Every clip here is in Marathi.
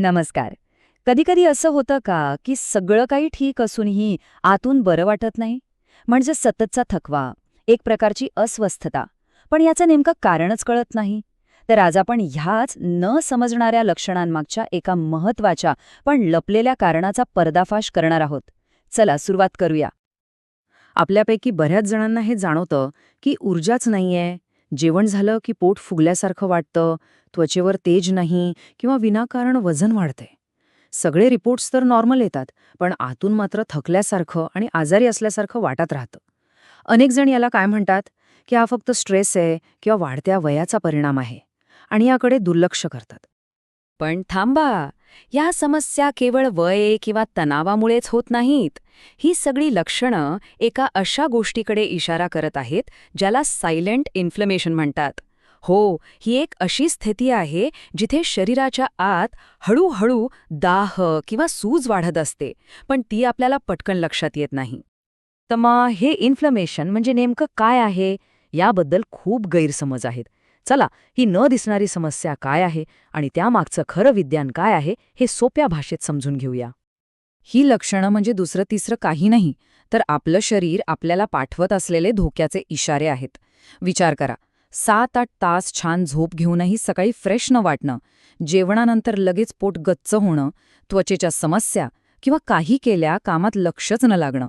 नमस्कार. कधीकधी असं होतं का की सगळं काही ठीक असूनही आतून बरं वाटत नाही? म्हणजे सततचा थकवा एक प्रकारची अस्वस्थता. पण याचं नेमकं कारणच कळत नाही. तर आज आपण ह्याच न समजणाऱ्या लक्षणांमागच्या एका महत्त्वाच्या पण लपलेल्या कारणाचा पर्दाफाश करणार आहोत. चला सुरुवात करूया. आपल्यापैकी बऱ्याच जणांना हे जाणवतं की ऊर्जाच नाहीये जेवण झालं की पोट फुगल्यासारखं वाटतं त्वचेवर तेज नाही किंवा विनाकारण वजन वाढते सगळे रिपोर्ट्स तर नॉर्मल येतात पण आतून मात्र थकल्यासारखं आणि आजारी असल्यासारखं वाटत राहतं. अनेक जण याला काय म्हणतात? की हा फक्त स्ट्रेस आहे किंवा वाढत्या वयाचा परिणाम आहे आणि याकडे दुर्लक्ष करतात. पण थांबा! या समस्या केवळ वय किंवा तणावामुळेच होत नाहीत. ही सगळी लक्षणं एका अशा गोष्टीकडे इशारा करत आहेत ज्याला सायलेंट इन्फ्लमेशन म्हणतात. हो ही एक अशी स्थिती आहे जिथे शरीराच्या आत हळूहळू दाह किंवा सूज वाढत असते पण ती आपल्याला पटकन लक्षात येत नाही. तर मग हे इन्फ्लमेशन म्हणजे नेमकं काय आहे? याबद्दल खूप गैरसमज आहेत. चला ही न दिसणारी समस्या काय आहे आणि त्यामागचं खरं विज्ञान काय आहे हे सोप्या भाषेत समजून घेऊया. ही लक्षणं म्हणजे दुसरं तिसरं काही नाही तर आपलं शरीर आपल्याला पाठवत असलेले धोक्याचे इशारे आहेत. विचार करा सात आठ तास छान झोप घेऊनही सकाळी फ्रेश न वाटणं जेवणानंतर लगेच पोट गच्च होणं त्वचेच्या समस्या किंवा काही केल्या कामात लक्षच न लागणं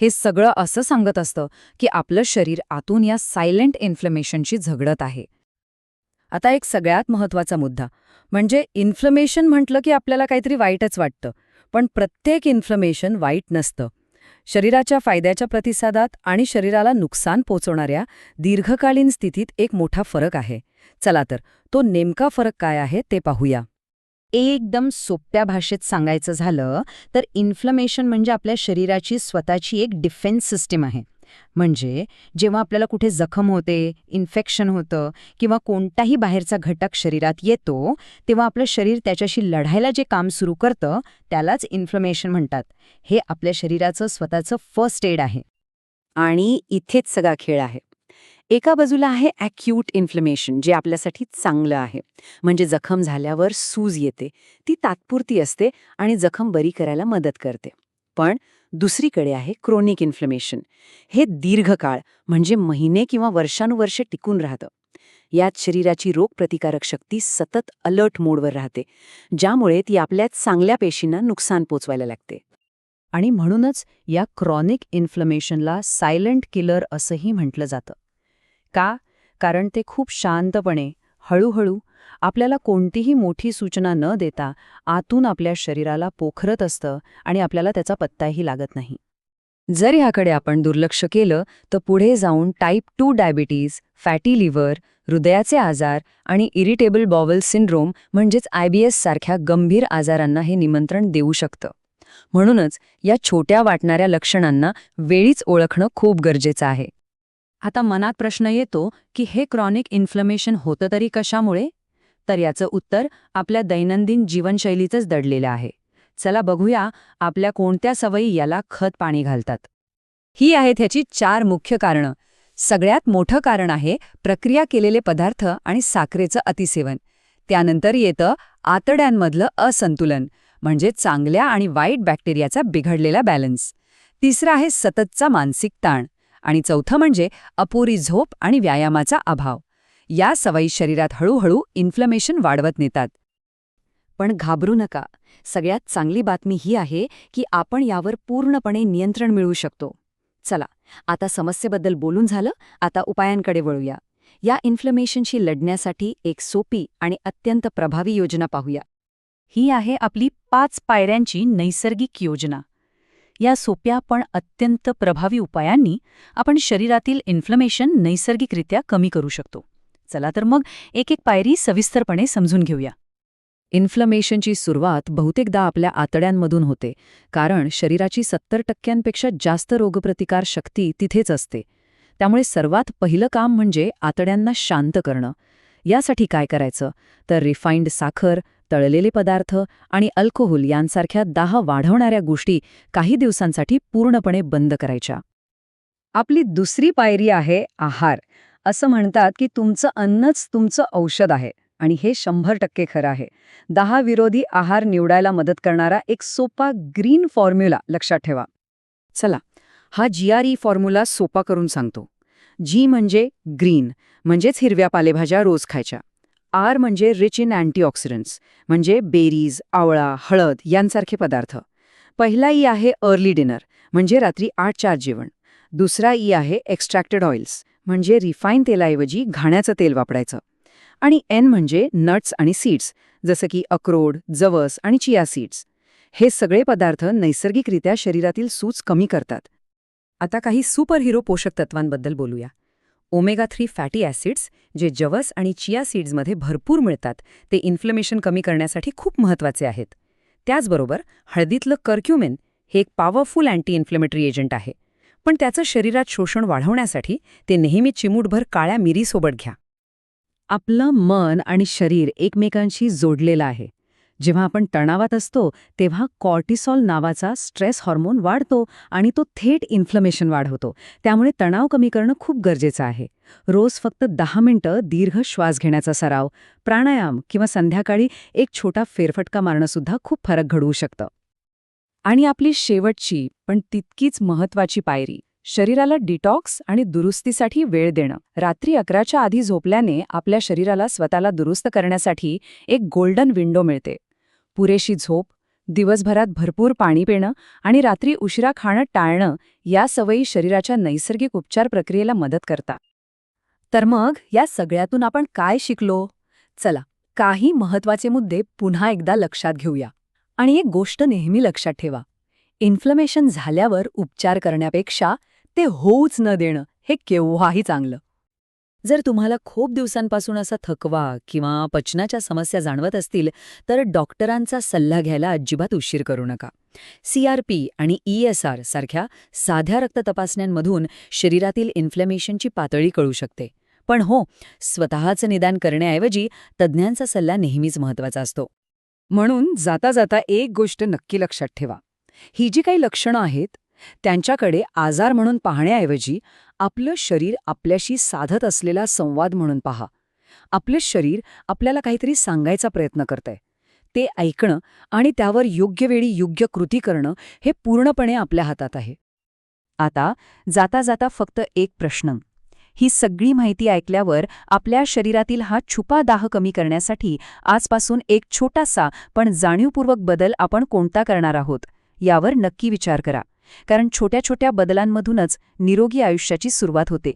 हे सगळं असं सांगत असतं की आपलं शरीर आतून या सायलेंट इन्फ्लमेशनशी झगडत आहे. आता एक सगळ्यात महत्त्वाचा मुद्दा. म्हणजे इन्फ्लमेशन म्हटलं की आपल्याला काहीतरी वाईटच वाटतं. पण प्रत्येक इन्फ्लमेशन वाईट नसतं. शरीराच्या फायद्याच्या प्रतिसादात आणि शरीराला नुकसान पोचवणाऱ्या दीर्घकालीन स्थितीत एक मोठा फरक आहे. चला तर तो नेमका फरक काय आहे ते पाहूया. एकदम सोप्या भाषेत सांगायचं झालं तर इन्फ्लमेशन म्हणजे आपल्या शरीराची स्वतःची एक डिफेन्स सिस्टीम आहे. म्हणजे जेव्हा आपल्याला कुठे जखम होते इन्फेक्शन होतं किंवा कोणताही बाहेरचा घटक शरीरात येतो तेव्हा आपलं शरीर त्याच्याशी लढायला जे काम सुरू करतं त्यालाच इन्फ्लमेशन म्हणतात. हे आपल्या शरीराचं स्वतःचं फर्स्ट एड आहे. आणि इथेच सगळा खेळ आहे. एका बाजूला आहे ॲक्यूट इन्फ्लमेशन जे आपल्यासाठी चांगलं आहे. म्हणजे जखम झाल्यावर सूज येते ती तात्पुरती असते आणि जखम बरी करायला मदत करते. पण दुसरीकडे आहे क्रोनिक इन्फ्लमेशन. हे दीर्घकाळ म्हणजे महिने किंवा वर्षानुवर्षे टिकून राहतं. यात शरीराची रोगप्रतिकारक शक्ती सतत अलर्ट मोडवर राहते ज्यामुळे ती आपल्या चांगल्या पेशींना नुकसान पोचवायला लागते. आणि म्हणूनच या क्रॉनिक इन्फ्लमेशनला सायलेंट किलर असंही म्हटलं जातं. का? कारण ते खूप शांतपणे हळूहळू आपल्याला कोणतीही मोठी सूचना न देता आतून आपल्या शरीराला पोखरत असतं आणि आपल्याला त्याचा पत्ताही लागत नाही. जर ह्याकडे आपण दुर्लक्ष केलं तर पुढे जाऊन type two diabetes fatty liver हृदयाचे आजार आणि इरिटेबल बॉवल सिंड्रोम म्हणजेच आयबीएस सारख्या गंभीर आजारांना हे निमंत्रण देऊ शकतं. म्हणूनच या छोट्या वाटणाऱ्या लक्षणांना वेळीच ओळखणं खूप गरजेचं आहे. आता मनात प्रश्न येतो की हे क्रॉनिक इन्फ्लमेशन होतं तरी कशामुळे? तर याचं उत्तर आपल्या दैनंदिन जीवनशैलीचंच दडलेलं आहे. चला बघूया आपल्या कोणत्या सवयी याला खत पाणी घालतात. ही आहेत ह्याची चार मुख्य कारणं. सगळ्यात मोठं कारण आहे प्रक्रिया केलेले पदार्थ आणि साखरेचं अतिसेवन. त्यानंतर येतं आतड्यांमधलं असंतुलन म्हणजे चांगल्या आणि वाईट बॅक्टेरियाचा बिघडलेला बॅलन्स. तिसरा आहे सततचा मानसिक ताण आणि चौथं म्हणजे अपुरी झोप आणि व्यायामाचा अभाव. या सवयी शरीरात हळूहळू इन्फ्लमेशन वाढवत नेतात. पण घाबरू नका. सगळ्यात चांगली बातमी ही आहे की आपण यावर पूर्णपणे नियंत्रण मिळवू शकतो. चला आता समस्येबद्दल बोलून झालं आता उपायांकडे वळूया. या इन्फ्लमेशनशी लढण्यासाठी एक सोपी आणि अत्यंत प्रभावी योजना पाहूया. ही आहे आपली पाच पायऱ्यांची नैसर्गिक योजना. या सोप्या पण अत्यंत प्रभावी उपायांनी आपण शरीरातील इन्फ्लमेशन नैसर्गिकरित्या कमी करू शकतो. चला तर मग एक एक पायरी सविस्तरपणे समजून घेऊया. इन्फ्लमेशनची सुरुवात बहुतेकदा आपल्या आतड्यांमधून होते कारण शरीराची सत्तर टक्क्यांपेक्षा जास्त रोगप्रतिकार शक्ती तिथेच असते. त्यामुळे सर्वात पहिलं काम म्हणजे आतड्यांना शांत करणं. यासाठी काय करायचं? तर रिफाईंड साखर तळलेले पदार्थ आणि अल्कोहोल यांसारख्या दाह वाढवणाऱ्या गोष्टी काही दिवसांसाठी पूर्णपणे बंद करायच्या. आपली दुसरी पायरी आहे आहार. असं म्हणतात की तुमचं अन्नच तुमचं औषध आहे आणि हे शंभर टक्के खरं आहे. दहा विरोधी आहार निवडायला मदत करणारा एक सोपा ग्रीन फॉर्म्युला लक्षात ठेवा. चला हा जी आर ई फॉर्म्युला सोपा करून सांगतो. जी म्हणजे ग्रीन म्हणजेच हिरव्या पालेभाज्या रोज खायच्या. आर म्हणजे रिच इन अँटीऑक्सिडंट्स म्हणजे बेरीज आवळा हळद यांसारखे पदार्थ. पहिला ई आहे अर्ली डिनर म्हणजे रात्री आठ चार जेवण. दुसरा ई आहे एक्स्ट्रॅक्टेड ऑइल्स म्हणजे रिफाईन तेलाऐवजी घाण्याचं तेल वापरायचं. आणि एन म्हणजे नट्स आणि सीड्स जसं की अक्रोड जवस आणि चिया सीड्स हे सगळे पदार्थ नैसर्गिकरित्या शरीरातील सूज कमी करतात. आता काही सुपरहिरो पोषक तत्वांबद्दल बोलूया. ओमेगा थ्री फॅटी ॲसिड्स जे जवस आणि चिया सीड्समध्ये भरपूर मिळतात ते इन्फ्लमेशन कमी करण्यासाठी खूप महत्त्वाचे आहेत. त्याचबरोबर हळदीतलं कर्क्युमेन हे एक पॉवरफुल अँटी इन्फ्लेमेटरी एजंट आहे. पण त्याचं शरीरात शोषण वाढवण्यासाठी ते नेहमी चिमूटभर काळ्या मिरीसोबत घ्या. आपलं मन आणि शरीर एकमेकांशी जोडलेलं आहे. जेव्हा आपण तणावात असतो तेव्हा कॉर्टिसॉल नावाचा स्ट्रेस हॉर्मोन वाढतो आणि तो थेट इन्फ्लमेशन वाढवतो. त्यामुळे तणाव कमी करणं खूप गरजेचं आहे. रोज फक्त दहा मिनिटं दीर्घ श्वास घेण्याचा सराव प्राणायाम किंवा संध्याकाळी एक छोटा फेरफटका मारणंसुद्धा खूप फरक घडवू शकतं. आणि आपली शेवटची पण तितकीच महत्वाची पायरी शरीराला डिटॉक्स आणि दुरुस्तीसाठी वेळ देणं. रात्री अकराच्या आधी झोपल्याने आपल्या शरीराला स्वतःला दुरुस्त करण्यासाठी एक गोल्डन विंडो मिळते. पुरेशी झोप दिवसभरात भरपूर पाणी पिणं आणि रात्री उशिरा खाणं टाळणं या सवयी शरीराच्या नैसर्गिक उपचार प्रक्रियेला मदत करतात. तर मग या सगळ्यातून आपण काय शिकलो? चला काही महत्त्वाचे मुद्दे पुन्हा एकदा लक्षात घेऊया. आणि एक गोष्ट नेहमी लक्षात ठेवा. इन्फ्लमेशन झाल्यावर उपचार करण्यापेक्षा ते होऊच न देणं हे केव्हाही चांगलं. जर तुम्हाला खूप दिवसांपासून असा थकवा किंवा पचनाच्या समस्या जाणवत असतील तर डॉक्टरांचा सल्ला घ्यायला अजिबात उशीर करू नका. सीआरपी आणि ईएसआर सारख्या साध्या रक्त तपासण्यांमधून शरीरातील इन्फ्लमेशनची पातळी कळू शकते. पण हो स्वतःचं निदान करण्याऐवजी तज्ज्ञांचा सल्ला नेहमीच महत्त्वाचा असतो. म्हणून जाता जाता एक गोष्ट नक्की लक्षात ठेवा. ही जी काही लक्षणं आहेत त्यांच्याकडे आजार म्हणून पाहण्याऐवजी आपलं शरीर आपल्याशी साधत असलेला संवाद म्हणून पहा. आपलं शरीर आपल्याला काहीतरी सांगायचा प्रयत्न करतंय. ते ऐकणं आणि त्यावर योग्य वेळी योग्य कृती करणं हे पूर्णपणे आपल्या हातात आहे. आता जाता जाता फक्त एक प्रश्न. ही सगळी माहिती ऐकल्यावर आपल्या शरीरातील हा छुपा दाह कमी करण्यासाठी आजपासून एक छोटासा पण जाणीवपूर्वक बदल आपण कोणता करणार आहोत यावर नक्की विचार करा. कारण छोट्या छोट्या बदलांमधूनच निरोगी आयुष्याची सुरुवात होते.